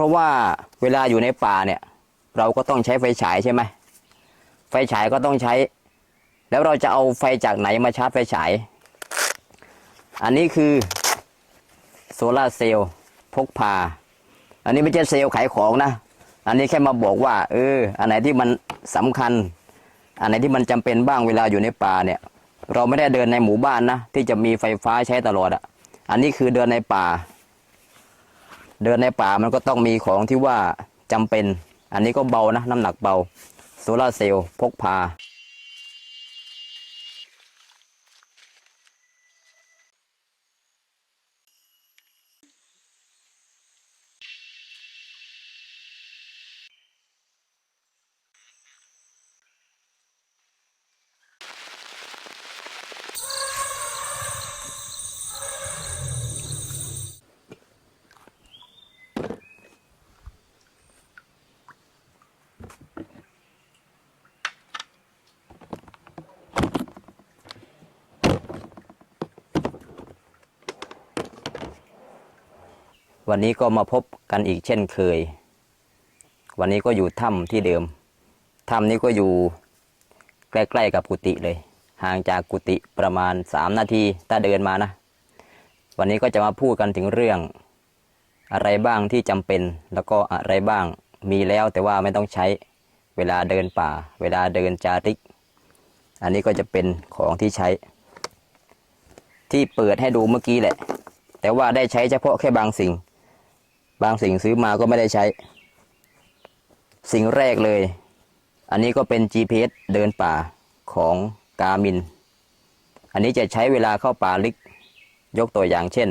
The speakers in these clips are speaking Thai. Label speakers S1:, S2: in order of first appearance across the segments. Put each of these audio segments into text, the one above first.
S1: ราะว่าเวลาอยู่ในป่าเนี่ย เราก็ต้องใช้ไฟฉายใช่ไหมไฟฉายก็ต้องใช้ แล้วเราจะเอาไฟจากไหนมาชาร์จไฟฉาย อันนี้คือโซลาร์เซลล์พกพา อันนี้ไม่ใช่เซลล์ขายของนะ อันนี้แค่มาบอกว่า เออ อันไหนที่มันสำคัญ อันไหนที่มันจำเป็นบ้างเวลาอยู่ในป่าเนี่ย เราไม่ได้เดินในหมู่บ้านนะที่จะมีไฟฟ้าใช้ตลอดอะ่ะ อันนี้คือเดินในป่า เดินในป่ามันก็ต้องมีของที่ว่าจำเป็น อันนี้ก็เบานะ น้ำหนักเบาโซลาร์เซลล์พกพา วันนี้ก็มาพบกันอีกเช่นเคย วันนี้ก็อยู่ถ้ำที่เดิม ถ้ำนี้ก็อยู่ใกล้ๆกับกุฏิเลย ห่างจากกุฏิประมาณสามนาทีถ้าเดินมานะ วันนี้ก็จะมาพูดกันถึงเรื่อง อะไรบ้างที่จำเป็น แล้วก็อะไรบ้างมีแล้วแต่ว่าไม่ต้องใช้เวลาเดินป่า เวลาเดินจาริก อันนี้ก็จะเป็นของที่ใช้ ที่เปิดให้ดูเมื่อกี้แหละ แต่ว่าได้ใช้เฉพาะแค่บางสิ่ง บางสิ่งซื้อมาก็ไม่ได้ใช้ สิ่งแรกเลย อันนี้ก็เป็น GPS เดินป่าของกามิน อันนี้จะใช้เวลาเข้าป่าลึก ยกตัวอย่างเช่น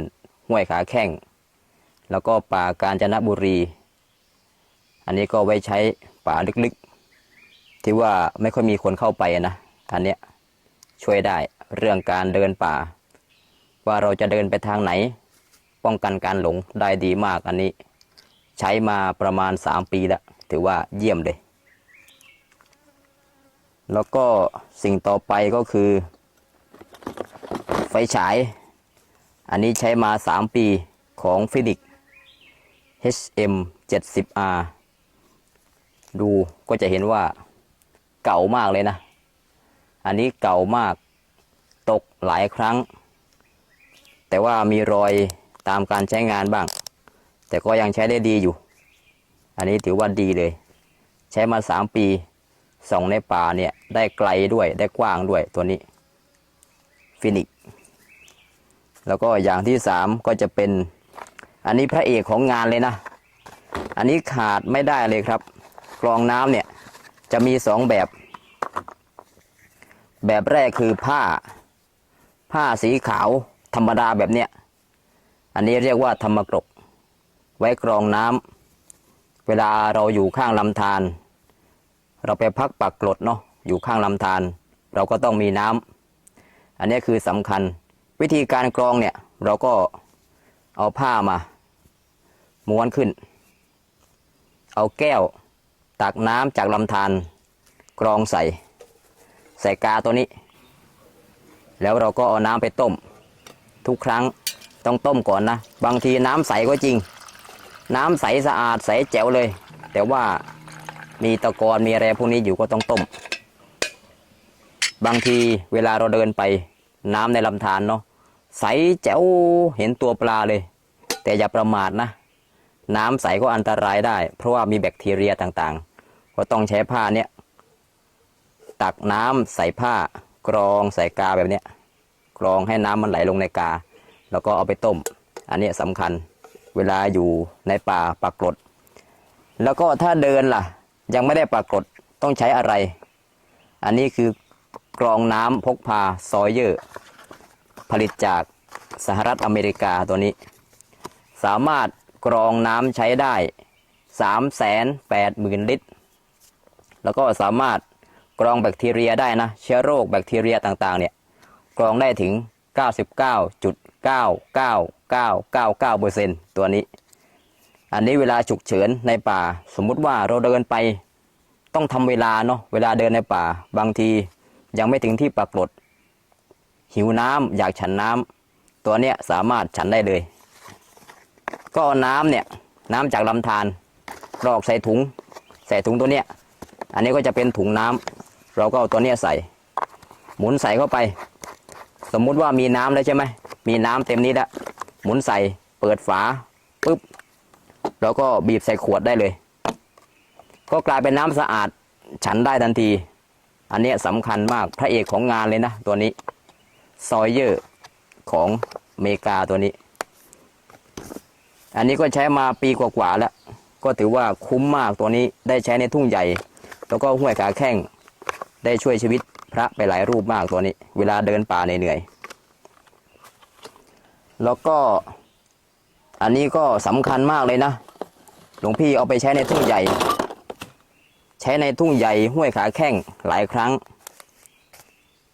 S1: ห้วยขาแข้ง แล้วก็ป่ากาญจนบุรี อันนี้ก็ไว้ใช้ป่าลึกๆ ที่ว่าไม่ค่อยมีคนเข้าไปนะอันเนี้ยช่วยได้เรื่องการเดินป่า ว่าเราจะเดินไปทางไหน ป้องกันการหลงได้ดีมากอันนี้ ใช้มาประมาณ 3 ปีแล้ว ถือว่าเยี่ยมเลย แล้วก็สิ่งต่อไปก็คือ ไฟฉาย อันนี้ใช้มา 3 ปีของฟินิก HM 70R ดูก็จะเห็นว่าเก่ามากเลยนะ อันนี้เก่ามากตกหลายครั้ง แต่ว่ามีรอย ตามการใช้งานบ้าง แต่ก็ยังใช้ได้ดีอยู่ อันนี้ถือว่าดีเลย ใช้มาสามปีส่องในป่าเนี่ยได้ไกลด้วยได้กว้างด้วยตัวนี้ฟินิกแล้วก็อย่างที่สามก็จะเป็น อันนี้พระเอกของงานเลยนะ อันนี้ขาดไม่ได้เลยครับกรองน้ำเนี่ยจะมีสองแบบ แบบแรกคือผ้า ผ้าสีขาวธรรมดาแบบเนี้ย อันนี้เรียกว่าธรรมกรก ไว้กรองน้ำเวลาเราอยู่ข้างลำธารเราไปพักปักกรดเนาะอยู่ข้างลำธารเราก็ต้องมีน้ำอันนี้คือสำคัญ วิธีการกรองเนี่ยเราก็เอาผ้ามา ม้วนขึ้น เอาแก้ว ตักน้ำจากลำธารกรองใส่ ใส่กาตัวนี้ แล้วเราก็เอาน้ำไปต้ม ทุกครั้ง ต้องต้มก่อนนะ บางทีน้ำใสก็จริง น้ำใสสะอาดใสแจ๋วเลย แต่ว่ามีตะกอนมีอะไรพวกนี้อยู่ก็ต้องต้ม บางทีเวลาเราเดินไปน้ำในลำธารเนาะใสแจ๋วเห็นตัวปลาเลย แต่อย่าประมาทนะ น้ำใสก็อันตรายได้ เพราะว่ามีแบคทีเรียต่างๆ ก็ต้องใช้ผ้าเนี้ยตักน้ำใส่ผ้ากรองใส่กาแบบเนี้ยกรองให้น้ำมันไหลลงในกา แล้วก็เอาไปต้ม อันนี้สำคัญเวลาอยู่ในป่าปรากฏแล้วก็ถ้าเดินล่ะ ยังไม่ได้ปรากฏต้องใช้อะไร อันนี้คือกรองน้ำพกพาซอยเยอร์ผลิตจากสหรัฐอเมริกาตัวนี้ สามารถกรองน้ำใช้ได้ 3 8 0 0 0 0 ลิตร แล้วก็สามารถกรองแบคทีเรียได้นะ เชื้อโรคแบคทีเรียต่างๆเนี่ยกรองได้ถึง 99.99999%ตัวนี้ อันนี้เวลาฉุกเฉินในป่า สมมุติว่าเราเดินไปต้องทำเวลาเนาะเวลาเดินในป่า บางทียังไม่ถึงที่ปรากฏ หิวน้ำอยากฉันน้ำตัวเนี้ยสามารถฉันได้เลย ก็เอาน้ำเนี่ยน้ำจากลำธารกรอกใส่ถุง ใส่ถุงตัวเนี้ยอันนี้ก็จะเป็นถุงน้ำเราก็เอาตัวเนี้ยใส่ หมุนใส่เข้าไป สมมุติว่ามีน้ำแล้วใช่ไหมมีน้ำเต็มนี้แล้วหมุนใส่เปิดฝาปุ๊บเราก็บีบใส่ขวดได้เลย ก็กลายเป็นน้ำสะอาดฉันได้ทันที อันเนี้ยสำคัญมากพระเอกของงานเลยนะ ตัวนี้ซอยเยอร์ของเมกาตัวนี้ อันนี้ก็ใช้มาปีกว่าๆแล้ว ก็ถือว่าคุ้มมากตัวนี้ได้ใช้ในทุ่งใหญ่ แล้วก็ห้วยขาแข้งได้ช่วยชีวิต พระไปหลายรูปมากตัวนี้ เวลาเดินป่าเหนื่อยๆแล้วก็อันนี้ก็สำคัญมากเลยนะ หลวงพี่เอาไปใช้ในทุ่งใหญ่ ใช้ในทุ่งใหญ่ห้วยขาแข้งหลายครั้ง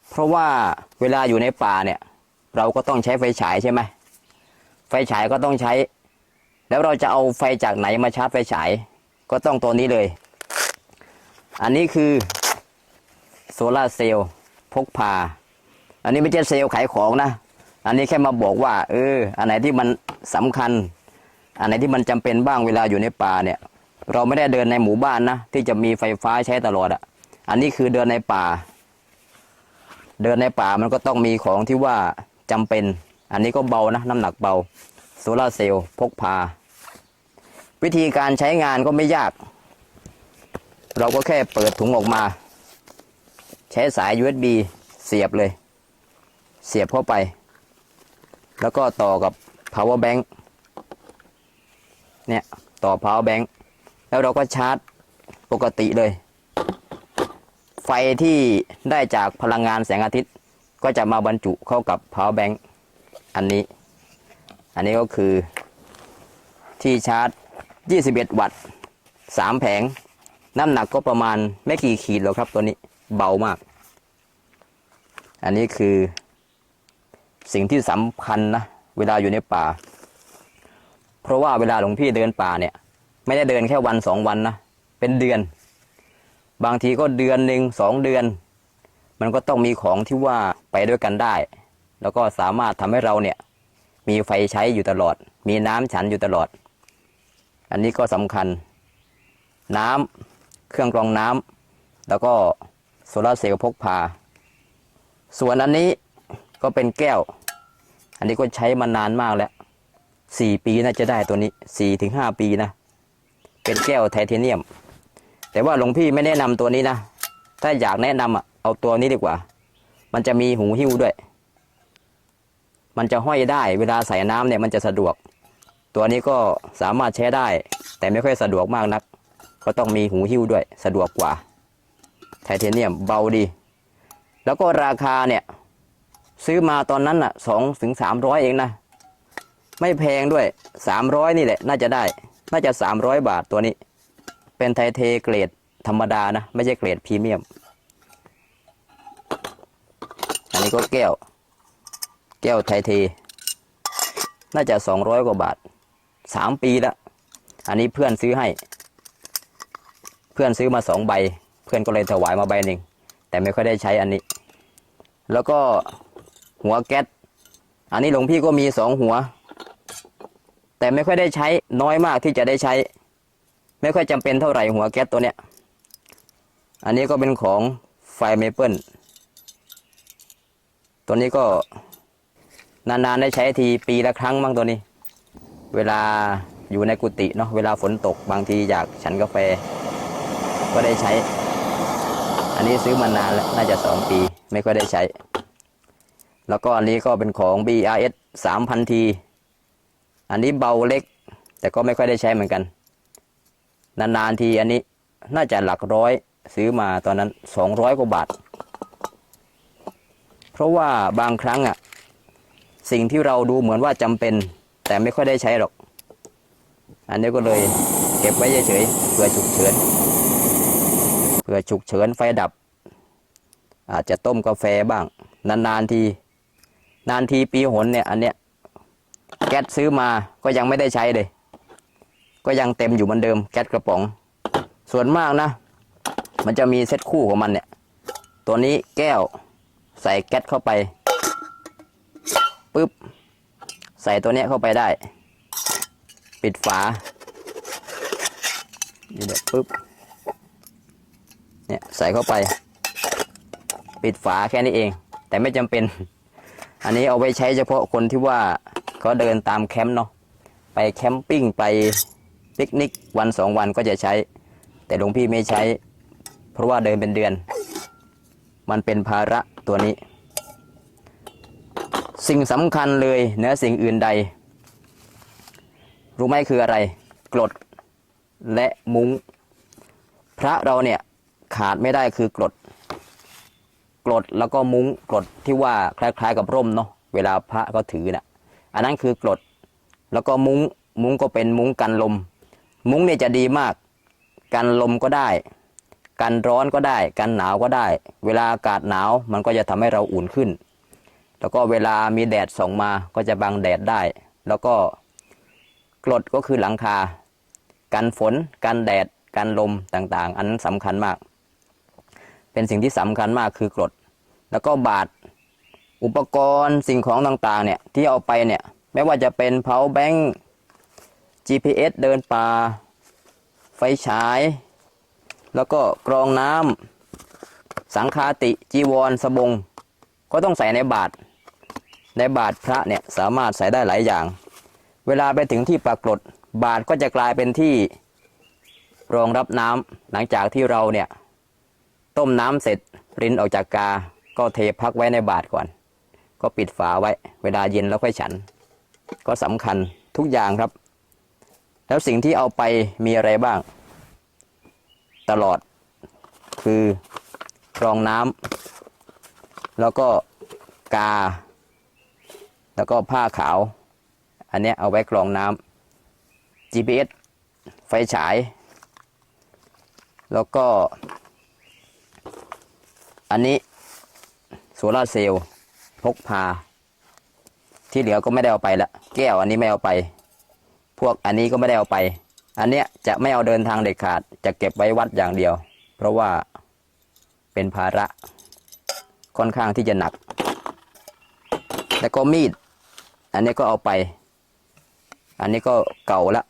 S1: เพราะว่าเวลาอยู่ในป่าเนี่ย เราก็ต้องใช้ไฟฉายใช่ไหมไฟฉายก็ต้องใช้ แล้วเราจะเอาไฟจากไหนมาชาร์จไฟฉาย ก็ต้องตัวนี้เลย อันนี้คือ โซลาร์เซลล์พกพา อันนี้ไม่ใช่เซลล์ขายของนะ อันนี้แค่มาบอกว่า เออ อันไหนที่มันสำคัญ อันไหนที่มันจำเป็นบ้างเวลาอยู่ในป่าเนี่ย เราไม่ได้เดินในหมู่บ้านนะ ที่จะมีไฟฟ้าใช้ตลอดอะ่ะ อันนี้คือเดินในป่า เดินในป่ามันก็ต้องมีของที่ว่าจำเป็น อันนี้ก็เบานะ น้ำหนักเบาโซลาร์เซลล์พกพา วิธีการใช้งานก็ไม่ยาก เราก็แค่เปิดถุงออกมา ใช้สาย USB เสียบเลย เสียบเข้าไป แล้วก็ต่อกับ power bank เนี่ย ต่อ power bank แล้วเราก็ชาร์จปกติเลย ไฟที่ได้จากพลังงานแสงอาทิตย์ ก็จะมาบรรจุเข้ากับ power bank อันนี้ อันนี้ก็คือ ที่ชาร์จ 21 วัตต์ 3 แผง น้ำหนักก็ประมาณไม่กี่ขีดหรอกครับตัวนี้ เบามาก อันนี้คือสิ่งที่สำคัญนะ เวลาอยู่ในป่า เพราะว่าเวลาหลวงพี่เดินป่าเนี่ย ไม่ได้เดินแค่วันสองวันนะ เป็นเดือน บางทีก็เดือนหนึ่งสองเดือน มันก็ต้องมีของที่ว่าไปด้วยกันได้ แล้วก็สามารถทำให้เราเนี่ย มีไฟใช้อยู่ตลอด มีน้ำฉันอยู่ตลอด อันนี้ก็สำคัญ น้ำเครื่องกรองน้ำแล้วก็ ลาเซลล์พกพา ส่วนอันนี้ก็เป็นแก้ว อันนี้ก็ใช้มานานมากแล้วสี่ปีน่าจะได้ตัวนี้สี่ถึงห้าปีนะ เป็นแก้วไทเทเนียม แต่ว่าหลวงพี่ไม่แนะนำตัวนี้นะ ถ้าอยากแนะนำอะเอาตัวนี้ดีกว่า มันจะมีหูหิ้วด้วย มันจะห้อยได้เวลาใส่น้ำเนี่ยมันจะสะดวก ตัวนี้ก็สามารถใช้ได้ แต่ไม่ค่อยสะดวกมากนัก ก็ต้องมีหูหิ้วด้วยสะดวกกว่า ไทเทเนียมเบาดี แล้วก็ราคาเนี่ย ซื้อมาตอนนั้นอะสองถึงสามร้อยเองนะ ไม่แพงด้วยสามร้อยนี่แหละ น่าจะได้ น่าจะสามร้อยบาทตัวนี้ เป็นไทเทเกรดธรรมดานะ ไม่ใช่เกรดพรีเมียม อันนี้ก็แก้ว แก้วไทเท น่าจะสองร้อยกว่าบาทสามปีล้วอันนี้เพื่อนซื้อให้ เพื่อนซื้อมาสองใบ เพื่อนก็เลยถวายมาใบหนึ่งแต่ไม่ค่อยได้ใช้อันนี้ แล้วก็หัวแก๊สอันนี้หลวงพี่ก็มีสองหัว แต่ไม่ค่อยได้ใช้น้อยมากที่จะได้ใช้ ไม่ค่อยจำเป็นเท่าไหร่หัวแก๊สตัวเนี้ยอันนี้ก็เป็นของไฟเมเปิลตัวนี้ก็นานๆได้ใช้ทีปีละครั้งบ้างตัวนี้ เวลาอยู่ในกุฏิเนาะเวลาฝนตกบางทีอยากฉันกาแฟ ก็ได้ใช้ อันนี้ซื้อมานานแล้วน่าจะสองปี ไม่ค่อยได้ใช้ แล้วก็อันนี้ก็เป็นของ BRS 3,000ทีอันนี้เบาเล็ก แต่ก็ไม่ค่อยได้ใช้เหมือนกัน นานๆทีอันนี้น่าจะหลักร้อยซื้อมาตอนนั้น 200 กว่าบาท เพราะว่าบางครั้งอะสิ่งที่เราดูเหมือนว่าจำเป็น แต่ไม่ค่อยได้ใช้หรอก อันนี้ก็เลยเก็บไว้เฉยๆเผื่อฉุกเฉิน เผื่อฉุกเฉินไฟดับ อาจจะต้มกาแฟบ้าง นานๆที นานทีปีหนเนี่ย อันเนี้ยแก๊สซื้อมาก็ยังไม่ได้ใช้เลย ก็ยังเต็มอยู่เหมือนเดิมแก๊สกระป๋อง ส่วนมากนะ มันจะมีเซตคู่ของมันเนี่ย ตัวนี้แก้วใส่แก๊สเข้าไปปุ๊บใส่ตัวเนี้ยเข้าไปได้ ปิดฝานี่เนี่ยวปุ๊บ เนี่ยใส่เข้าไป ปิดฝาแค่นี้เอง แต่ไม่จำเป็น อันนี้เอาไว้ใช้เฉพาะคนที่ว่าเขาเดินตามแคมป์เนาะไปแคมปิ้งไปปิกนิกวันสองวันก็จะใช้ แต่หลวงพี่ไม่ใช้ เพราะว่าเดินเป็นเดือน มันเป็นภาระตัวนี้ สิ่งสำคัญเลยเหนือสิ่งอื่นใด รู้ไหมคืออะไรกรดและมุง้งพระเราเนี่ย ขาดไม่ได้คือกรด กรดแล้วก็มุ้งกรดที่ว่าคล้ายๆกับร่มเนาะเวลาพระก็ถือน่ะ อันนั้นคือกรด แล้วก็มุ้งมุ้งก็เป็นมุ้งกันลม มุ้งเนี่ยจะดีมาก กันลมก็ได้ กันร้อนก็ได้ กันหนาวก็ได้ เวลาอากาศหนาวมันก็จะทำให้เราอุ่นขึ้น แล้วก็เวลามีแดดส่องมาก็จะบังแดดได้ แล้วก็กรดก็คือหลังคา กันฝน กันแดด กันลมต่างๆ อันนั้นสำคัญมาก เป็นสิ่งที่สำคัญมากคือกรด แล้วก็บาทอุปกรณ์สิ่งของต่างๆเนี่ยที่เอาไปเนี่ยไม่ว่าจะเป็นเพาแบงค์ GPS เดินป่า ไฟฉาย แล้วก็กรองน้ำสังคาติจีวรสบง ก็ต้องใส่ในบาท ในบาทพระเนี่ยสามารถใส่ได้หลายอย่าง เวลาไปถึงที่ปรากฏบาทก็จะกลายเป็นที่รองรับน้ำหลังจากที่เราเนี่ย ต้มน้ำเสร็จรินออกจากกา ก็เทพักไว้ในบาทก่อน ก็ปิดฝาไว้ เวลาเย็นแล้วค่อยฉัน ก็สำคัญทุกอย่างครับ แล้วสิ่งที่เอาไปมีอะไรบ้าง ตลอดคือกรองน้ำแล้วก็กา แล้วก็ผ้าขาว อันเนี้ยเอาไว้กรองน้ำ GPS ไฟฉาย แล้วก็ อันนี้โซลาเซลล์พกพา ที่เหลือก็ไม่ได้เอาไปละแก้วอันนี้ไม่เอาไป พวกอันนี้ก็ไม่ได้เอาไป อันเนี้ยจะไม่เอาเดินทางเด็ดขาด จะเก็บไว้วัดอย่างเดียว เพราะว่าเป็นภาระค่อนข้างที่จะหนัก แล้วก็มีด อันนี้ก็เอาไป อันนี้ก็เก่าละ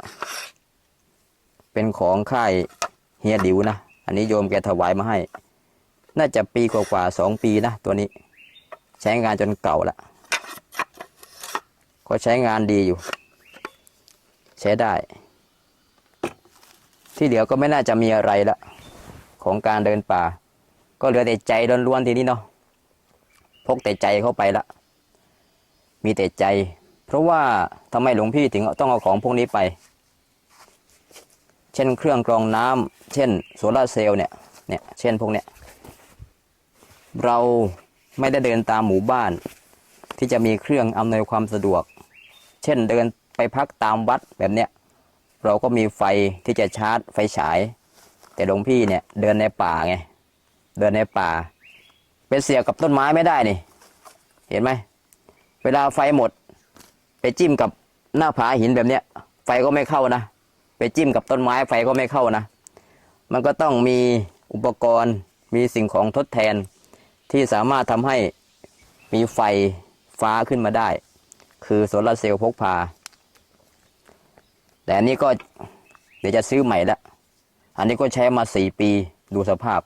S1: เป็นของค่ายเฮียดิวนะ อันนี้โยมแกถวายมาให้ น่าจะปีกว่าๆสองปีนะตัวนี้ ใช้งานจนเก่าละก็ใช้งานดีอยู่ ใช้ได้ ที่เหลือก็ไม่น่าจะมีอะไรละของการเดินป่า ก็เหลือแต่ใจล้วนๆทีนี้เนาะพกแต่ใจเข้าไปละมีแต่ใจ เพราะว่าทำไมหลวงพี่ถึงต้องเอาของพวกนี้ไป เช่นเครื่องกรองน้ำเช่นโซลาเซลล์เนี่ยเนี่ยเช่นพวกเนี้ย เราไม่ได้เดินตามหมู่บ้าน ที่จะมีเครื่องอำนวยความสะดวก เช่นเดินไปพักตามวัดแบบเนี้ยเราก็มีไฟที่จะชาร์จไฟฉาย แต่หลวงพี่เนี่ยเดินในป่าไงเดินในป่าไปเสียบกับต้นไม้ไม่ได้นี่ เห็นไหมเวลาไฟหมด ไปจิ้มกับหน้าผาหินแบบเนี้ย ไฟก็ไม่เข้านะ ไปจิ้มกับต้นไม้ไฟก็ไม่เข้านะ มันก็ต้องมีอุปกรณ์มีสิ่งของทดแทน ที่สามารถทำให้มีไฟฟ้าขึ้นมาได้ คือโซลาร์เซลล์พกพา แต่อันนี้ก็เดี๋ยวจะซื้อใหม่ละอันนี้ก็ใช้มาสี่ปีดูสภาพ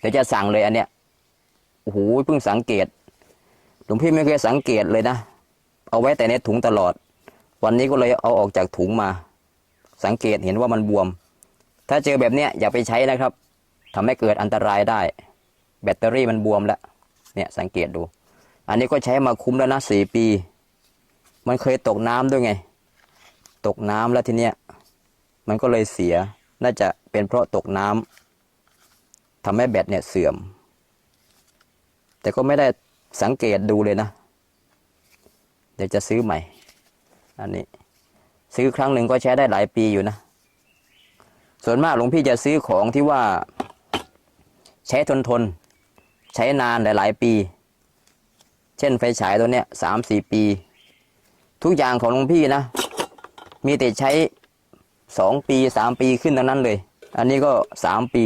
S1: เดี๋ยวจะสั่งเลยอันเนี้ยโอ้โหเพิ่งสังเกตหลวงพี่ไม่เคยสังเกตเลยนะ เอาไว้แต่ในถุงตลอด วันนี้ก็เลยเอาออกจากถุงมา สังเกตเห็นว่ามันบวม ถ้าเจอแบบเนี้ยอย่าไปใช้นะครับทำให้เกิดอันตรายได้ แบตเตอรี่มันบวมแล้ว เนี่ยสังเกตดู อันนี้ก็ใช้มาคุ้มแล้วนะสี่ปี มันเคยตกน้ำด้วยไง ตกน้ำแล้วทีเนี้ย มันก็เลยเสีย น่าจะเป็นเพราะตกน้ำทำให้แบตเนี่ยเสื่อม แต่ก็ไม่ได้สังเกตดูเลยนะ เดี๋ยวจะซื้อใหม่ อันนี้ ซื้อครั้งหนึ่งก็ใช้ได้หลายปีอยู่นะ ส่วนมากหลวงพี่จะซื้อของที่ว่าใช้ทนทน ช้นานหลายๆปี เช่นไฟฉายตัวเนี้ยสามสี่ปี ทุกอย่างของหลวงพี่นะ มีแต่ใช้สองปีสามปีขึ้นทั้งนั้นเลย อันนี้ก็สามปี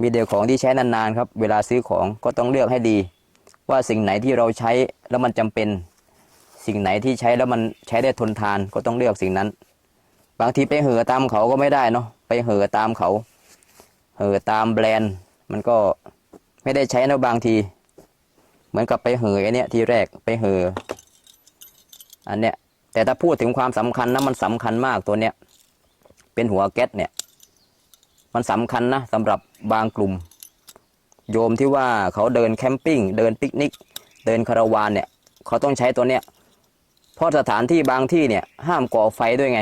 S1: มีเดียวของที่ใช้นานๆครับ เวลาซื้อของก็ต้องเลือกให้ดี ว่าสิ่งไหนที่เราใช้แล้วมันจำเป็น สิ่งไหนที่ใช้แล้วมันใช้ได้ทนทานก็ต้องเลือกสิ่งนั้น บางทีไปเห่อตามเขาก็ไม่ได้เนาะไปเห่อตามเขาเห่อตามแบรนด์มันก็ ไม่ได้ใช้นะบางที เหมือนกับไปเห่อไอเนี้ยทีแรกไปเห่ออันเนี้ยแต่ถ้าพูดถึงความสำคัญนะมันสำคัญมากตัวเนี้ยเป็นหัวแก๊สเนี่ย มันสำคัญนะสำหรับบางกลุ่ม โยมที่ว่าเขาเดินแคมปิ้งเดินปิกนิก เดินคาราวานเนี่ยเขาต้องใช้ตัวเนี้ยเพราะสถานที่บางที่เนี่ยห้ามก่อไฟด้วยไง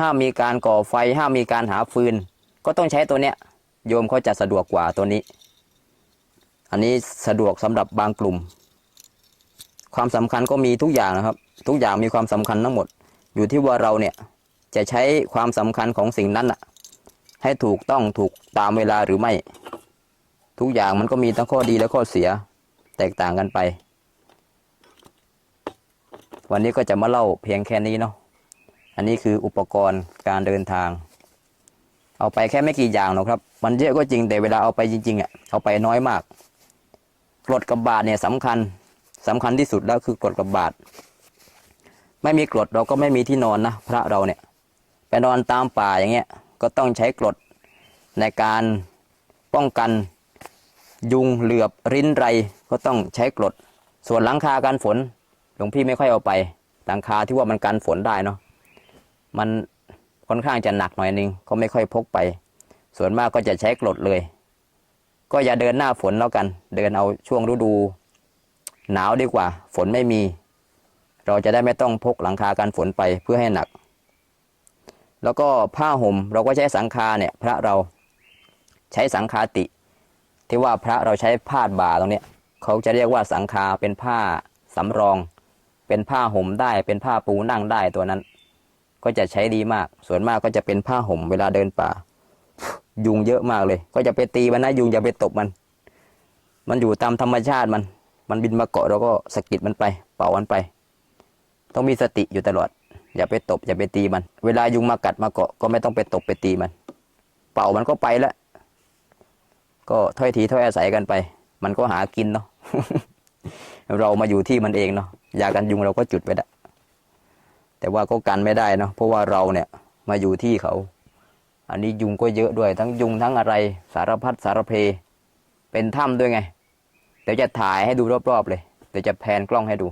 S1: ห้ามมีการก่อไฟ ห้ามมีการหาฟืน ก็ต้องใช้ตัวเนี้ยโยมเขาจะสะดวกกว่าตัวนี้ อันนี้สะดวกสำหรับบางกลุ่ม ความสำคัญก็มีทุกอย่างนะครับ ทุกอย่างมีความสำคัญทั้งหมด อยู่ที่ว่าเราเนี่ยจะใช้ความสำคัญของสิ่งนั้นอะให้ถูกต้องถูกตามเวลาหรือไม่ ทุกอย่างมันก็มีทั้งข้อดีและข้อเสียแตกต่างกันไป วันนี้ก็จะมาเล่าเพียงแค่นี้เนาะอันนี้คืออุปกรณ์การเดินทาง เอาไปแค่ไม่กี่อย่างหรอกครับ มันเยอะก็จริงแต่เวลาเอาไปจริงๆอะเอาไปน้อยมาก กรดกับบาทเนี่ยสำคัญสำคัญที่สุดแล้วคือกรดกับบาทไม่มีกรดเราก็ไม่มีที่นอนนะพระเราเนี่ยไปนอนตามป่าอย่างเงี้ยก็ต้องใช้กรดในการป้องกันยุงเหลือบริ้นไรก็ต้องใช้กรดส่วนหลังคากันฝนหลวงพี่ไม่ค่อยเอาไป หลังคาที่ว่ามันกันฝนได้เนาะมันค่อนข้างจะหนักหน่อยนึงก็ไม่ค่อยพกไป ส่วนมากก็จะใช้กรดเลย ก็อย่าเดินหน้าฝนแล้วกัน เดินเอาช่วงฤดู หนาวดีกว่า ฝนไม่มี เราจะได้ไม่ต้องพกหลังคากันฝนไปเพื่อให้หนัก แล้วก็ผ้าห่มเราก็ใช้สังคาเนี่ย พระเราใช้สังคาติ ที่ว่าพระเราใช้ผ้าบ่าตรงเนี้ยเขาจะเรียกว่าสังคาเป็นผ้าสำรอง เป็นผ้าห่มได้เป็นผ้าปูนั่งได้ตัวนั้น ก็จะใช้ดีมากส่วนมากก็จะเป็นผ้าห่มเวลาเดินป่า ยุงเยอะมากเลย ก็จะไปตีมันนะยุงอย่าไปตบมัน มันอยู่ตามธรรมชาติมัน มันบินมาเกาะเราก็สะกิดมันไป เป่ามันไป ต้องมีสติอยู่ตลอด อย่าไปตบ อย่าไปตีมัน เวลายุงมากัดมาเกาะก็ไม่ต้องไปตบไปตีมัน เป่ามันก็ไปแล้วก็ถ้อยทีถ้อยอาศัยกันไป มันก็หากินเนาะเรามาอยู่ที่มันเองเนาะยากันยุงเราก็จุดไปแล้วแต่ว่าก็กันไม่ได้เนาะเพราะว่าเราเนี่ยมาอยู่ที่เขา อันนี้ยุงก็เยอะด้วย ทั้งยุงทั้งอะไร สารพัดสารเพ เป็นถ้ำด้วยไง เดี๋ยวจะถ่ายให้ดูรอบๆเลย เดี๋ยวจะแพนกล้องให้ดู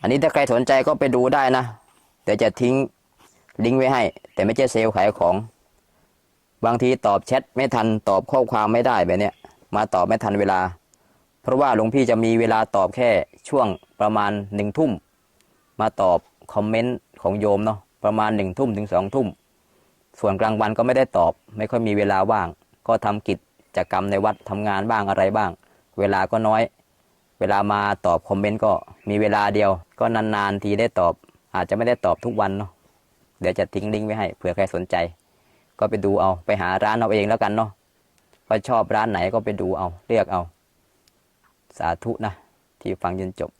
S1: อันนี้ถ้าใครสนใจก็ไปดูได้นะ เดี๋ยวจะทิ้งลิงก์ไว้ให้ แต่ไม่ใช่เซลล์ขายของ บางทีตอบแชทไม่ทันตอบข้อความไม่ได้แบบเนี้ย มาตอบไม่ทันเวลา เพราะว่าหลวงพี่จะมีเวลาตอบแค่ช่วงประมาณหนึ่งทุ่ม มาตอบคอมเมนต์ของโยมเนาะประมาณหนึ่งทุ่มถึงสองทุ่ม ส่วนกลางวันก็ไม่ได้ตอบ ไม่ค่อยมีเวลาว่าง ก็ทำกิจกรรมในวัดทำงานบ้างอะไรบ้าง เวลาก็น้อย เวลามาตอบคอมเมนต์ก็มีเวลาเดียว ก็นานๆทีได้ตอบ อาจจะไม่ได้ตอบทุกวันเนาะเดี๋ยวจะทิ้งลิงก์ไว้ให้เผื่อใครสนใจ ก็ไปดูเอาไปหาร้านเอาเองแล้วกันเนาะว่าชอบร้านไหนก็ไปดูเอาเลือกเอา สาธุนะ ที่ฟังจนจบ